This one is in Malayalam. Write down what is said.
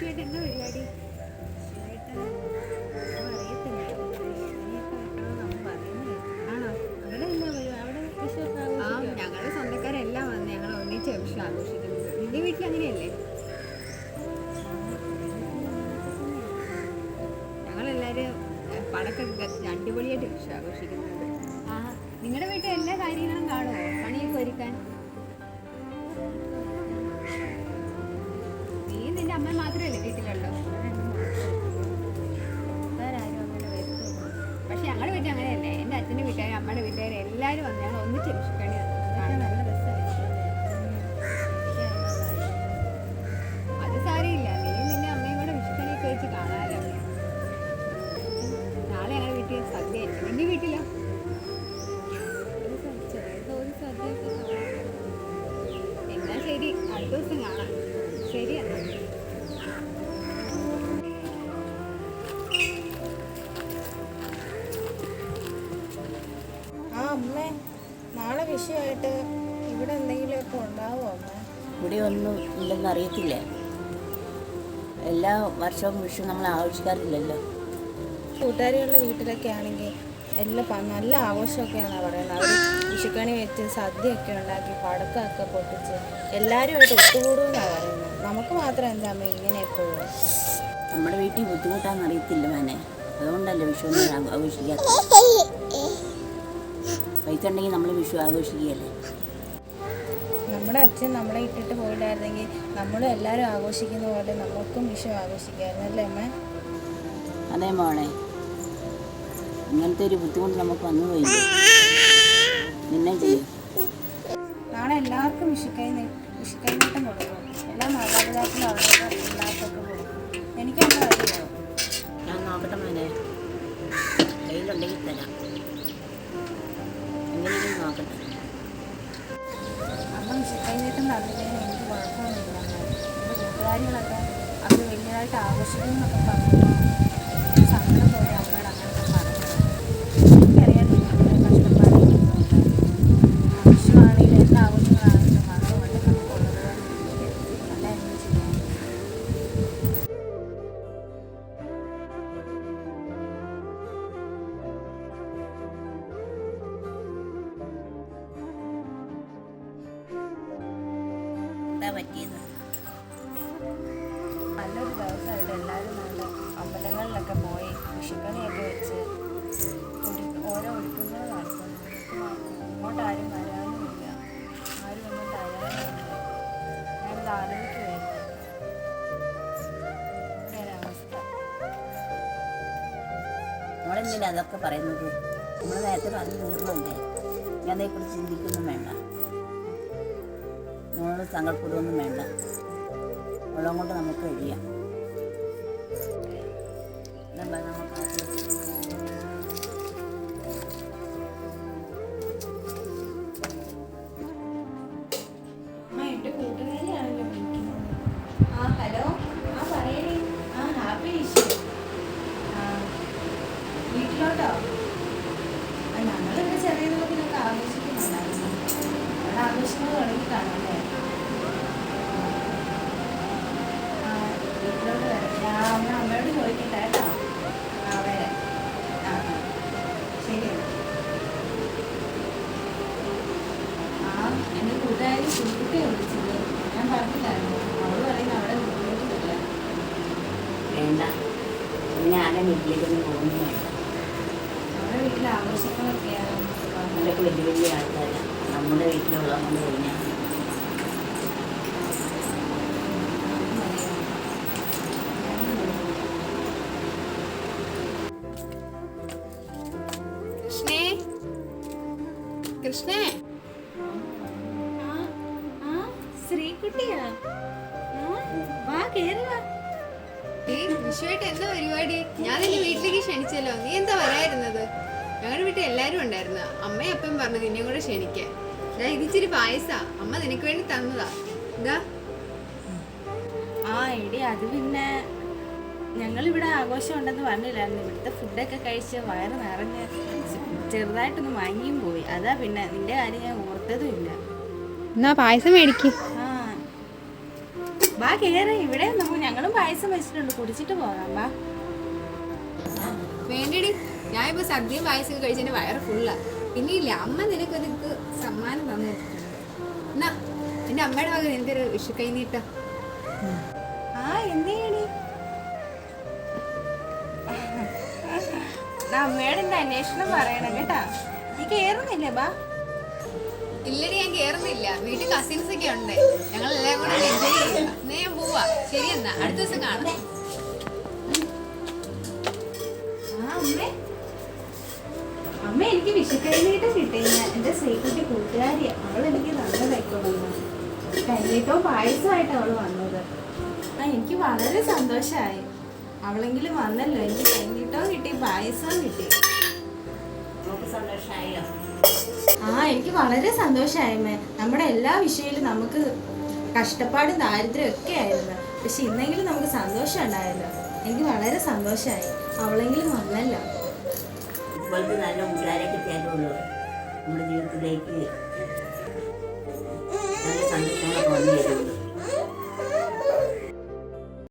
വിഷുവായിട്ട് എന്താ പരിപാടി? വീട്ടിൽ ഞങ്ങളെല്ലാവരും പടക്കം അടിപൊളിയായിട്ട് വിഷു ആഘോഷിക്കുന്നുണ്ട്. എല്ലാവരും വന്ന് ഞങ്ങൾ ഒന്നിച്ച് വിഷുക്കണി നല്ല ഇവിടെ എന്തെങ്കിലുമൊക്കെ ഉണ്ടാവോ ഇവിടെ ഒന്നും ഇല്ലെന്ന് അറിയത്തില്ല. എല്ലാ വർഷവും വിഷു നമ്മൾ ആഘോഷിക്കാറില്ലല്ലോ കൂട്ടുകാരികളുടെ വീട്ടിലൊക്കെ ആണെങ്കിൽ എല്ലാം നല്ല ആഘോഷമൊക്കെയാണെന്നാണ് പറയുന്നത്. അവർ വിഷുക്കണി വെച്ച് സദ്യയൊക്കെ ഉണ്ടാക്കി പടക്കമൊക്കെ പൊട്ടിച്ച് എല്ലാവരുമായിട്ട് ഒത്തുകൂടുമെന്നാണ് പറയുന്നത്. നമുക്ക് മാത്രം എന്താ അമ്മ ഇങ്ങനെ എപ്പോഴും? നമ്മുടെ വീട്ടിൽ ബുദ്ധിമുട്ടാണെന്ന് അറിയത്തില്ല മോനെ. അതുകൊണ്ടല്ലേ വിഷു ഒന്നും ആഘോഷിക്കാത്ത പൈസ ഉണ്ടെങ്കിൽ നമ്മൾ വിഷു ആഘോഷിക്കുകയല്ലേ? നമ്മുടെ അച്ഛൻ നമ്മളെ ഇട്ടിട്ട് പോയില്ലായിരുന്നെങ്കിൽ നമ്മളും എല്ലാവരും ആഘോഷിക്കുന്ന പോലെ നമുക്കും വിഷു ആഘോഷിക്കായിരുന്നു അല്ലേ അമ്മ? അതേ മോളെ. ഇങ്ങനത്തെ ഒരു ബുദ്ധിമുട്ട് നമുക്ക് വന്നു പോയില്ലേ നിന്നെ ചെയ്യും. നാളെ എല്ലാവർക്കും വിഷുക്കൈ വിഷുക്കൈ നീട്ടം കൊടുക്കും. എല്ലാ മാതാപിതാക്കളും അവരുടെ എല്ലാവർക്കും കൊടുക്കും. എനിക്കങ്ങനെ അറിയാമോ ഞാൻ നോക്കട്ടെ മോനെ. കയ്യിലുണ്ടെങ്കിൽ തരാം. വലിയതായിട്ട് ആഘോഷിക്കും എന്നൊക്കെ പറഞ്ഞു സങ്കടം തോന്നി അവരോട് അങ്ങനെയൊക്കെ പറഞ്ഞു. എനിക്കറിയാൻ കഷ്ടപ്പാട് വിഷു ആണെങ്കിലും എല്ലാ ആഘോഷങ്ങളാണെങ്കിലും അതുകൊണ്ട് നമുക്കുള്ളത് നല്ല എൻജോയ് ചെയ്യാം പറ്റിയത് അമ്പലങ്ങളിലൊക്കെ പോയി. വിഷുക്കണിയൊക്കെ വെച്ച് ഓരോ ഒരുക്കങ്ങൾ നടത്തുന്നു. ഇങ്ങോട്ട് ആരും വരാനുമില്ല ആരും ഒന്നും തരാനുമില്ല ഞാനിത് ആലോചിക്കുമായിരുന്നു നമ്മളെന്തിനാ അതൊക്കെ പറയുന്നത്? നമ്മൾ നേരത്തെ പറഞ്ഞു തീർന്നല്ലേ ഞാൻ അതേക്കുറിച്ച് ചിന്തിക്കൊന്നും വേണ്ട. നമ്മൾ സങ്കടപ്പെടുകയൊന്നും വേണ്ട. ഉള്ളതുകൊണ്ട് നമുക്ക് കഴിയാം. ആരുടെ വീട്ടിലേക്കൊന്നും പോകുന്നു വേണ്ട നമ്മുടെ വീട്ടിൽ ആഘോഷങ്ങളൊക്കെയാണ് അവരൊക്കെ വലിയ വലിയ ആൾക്കാരാണ് നമ്മുടെ വീട്ടിലുള്ളത് കൊണ്ട് കഴിഞ്ഞാൽ കൃഷ്ണേ? കൃഷ്ണേ? ശ്രീകുട്ടിയാ. വിഷുവായിട്ട് എന്താ പരിപാടി? ഞാൻ നിന്നെ വീട്ടിലേക്ക് ക്ഷണിച്ചല്ലോ. നീ എന്താ വരായിരുന്നത്? ഞങ്ങളുടെ വീട്ടിൽ എല്ലാരും ഉണ്ടായിരുന്നു. അമ്മയും അപ്പം പറഞ്ഞു നിന്നെ കൂടെ ക്ഷണിക്കാൻ. ഞാൻ ഇതിച്ചിരി പായസാ. അമ്മ നിനക്ക് വേണ്ടി തന്നതാ. ഇതാ ആ എടി അത് പിന്നെ ഞങ്ങളിവിടെ ആഘോഷം ഉണ്ടെന്ന് പറഞ്ഞില്ലായിരുന്നു. ഇവിടുത്തെ ഫുഡൊക്കെ കഴിച്ച് വയറ് നിറഞ്ഞ് ചെറുതായിട്ടൊന്ന് മങ്ങിയും പോയി. അതാ പിന്നെ നിന്റെ കാര്യം ഞാൻ ഓർത്തതും ഇല്ല. എന്നാ പായസം മേടിക്കേ. ആ ബാ കേറി. ഇവിടെ നമുക്ക് ഞങ്ങളും പായസം വെച്ചിട്ടുണ്ട്. കുടിച്ചിട്ട് പോകാം ബാ വേണ്ടടി. ഞാൻ ഇപ്പൊ സദ്യയും പായസമൊക്കെ കഴിച്ചതിന്റെ വയറ് ഫുള്ളാ പിന്നെ ഇല്ല അമ്മ നിനക്ക് നിനക്ക് സമ്മാനം തന്നു എന്നാ എന്റെ അമ്മയുടെ വക നിനക്കൊരു വിഷു കൈ നീട്ടം ആ എന്തെയ്യടി അമ്മയുടെ എന്റെ അന്വേഷണം പറയണം കേട്ടാ. നീ കേറുന്നില്ലേ ബാ ഇല്ലടി ഞാൻ കേറുന്നില്ല. വീട്ടിൽ കസിൻസ് ഒക്കെ ഉണ്ട്. ഞങ്ങൾ എല്ലാം കൂടെ എൻജോയ് ചെയ്യുക എന്നാ ഞാൻ പോവാ ശരി എന്നാ അടുത്ത ദിവസം കാണാം. അമ്മേ. എനിക്ക് വിഷുക്കൈനീട്ടം കിട്ടിയില്ല. എന്റെ ശ്രീകുട്ടി കൂട്ടുകാരിയാ. അവൾ എനിക്ക് നല്ലതായിക്കോളുന്നു കൈനീട്ടവും പായസമായിട്ട് അവൾ വന്നത്. ആ എനിക്ക് വളരെ സന്തോഷമായി അവളെങ്കിലും വന്നല്ലോ. എനിക്ക് കൈനീട്ടവും കിട്ടി പായസവും കിട്ടി. സന്തോഷമായോ ആ എനിക്ക് വളരെ സന്തോഷമായമ്മേ നമ്മുടെ എല്ലാ വിഷയത്തിലും നമുക്ക് കഷ്ടപ്പാടും ദാരിദ്ര്യം ഒക്കെ ആയിരുന്നു. പക്ഷെ ഇന്നെങ്കിലും നമുക്ക് സന്തോഷം ഉണ്ടായല്ലോ. എനിക്ക് വളരെ സന്തോഷമായി. അവളെങ്കിലും വന്നല്ലോ. ഇപ്പോഴത്തെ നല്ല കൂട്ടുകാരെ കിട്ടിയാലുള്ളൂ നമ്മുടെ ജീവിതത്തിലേക്ക് നല്ല സന്തോഷങ്ങൾ തോന്നിയിരുന്നു